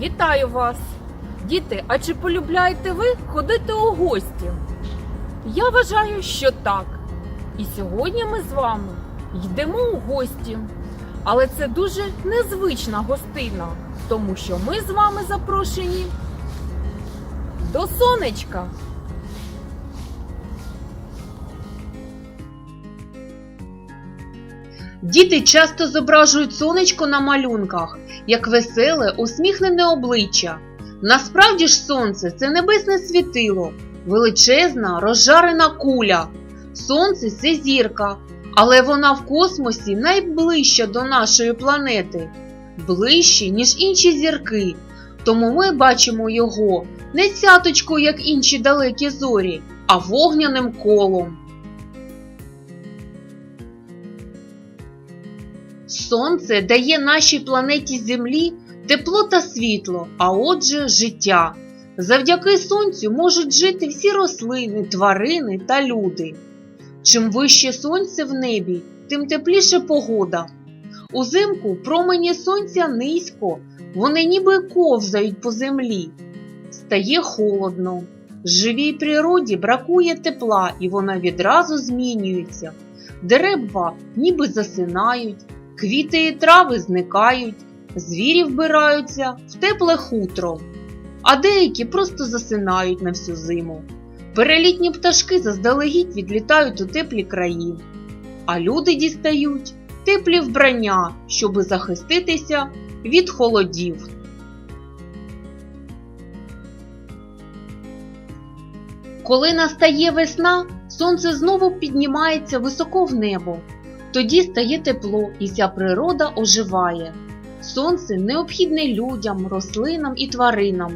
Вітаю вас! Діти, а чи полюбляєте ви ходити у гості? Я вважаю, що так. І сьогодні ми з вами йдемо у гості. Але це дуже незвична гостина, тому що ми з вами запрошені до сонечка. Діти часто зображують сонечко на малюнках як веселе, усміхнене обличчя. Насправді ж сонце це небесне світило, величезна розжарена куля. Сонце це зірка, але вона в космосі найближча до нашої планети, ближче, ніж інші зірки. Тому ми бачимо його не цяточкою, як інші далекі зорі, а вогняним колом. Сонце дає нашій планеті Землі тепло та світло, а отже, життя. Завдяки сонцю можуть жити всі рослини, тварини та люди. Чим вище сонце в небі, тим тепліше погода. Узимку промені сонця низько, вони ніби ковзають по землі. Стає холодно. Живій природі бракує тепла, і вона відразу змінюється. Дерева ніби засинають, Квіти і трави зникають, звірі вбираються в тепле хутро, а деякі просто засинають на всю зиму. Перелітні пташки заздалегідь відлітають у теплі краї, а люди дістають теплі вбрання, щоби захиститися від холодів. Коли настає весна, сонце знову піднімається високо в небо. Тоді стає тепло і вся природа оживає. Сонце необхідне людям, рослинам і тваринам.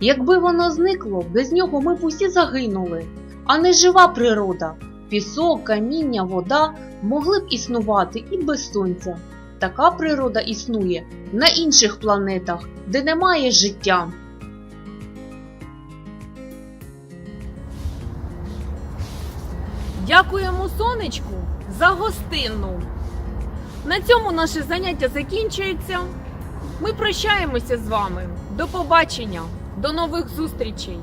Якби воно зникло, без нього ми б усі загинули. А не жива природа, пісок, каміння, вода могли б існувати і без сонця. Така природа існує на інших планетах, де немає життя. Дякуємо сонечку за гостину. На цьому наше заняття закінчується. Ми прощаємося з вами. До побачення, до нових зустрічей.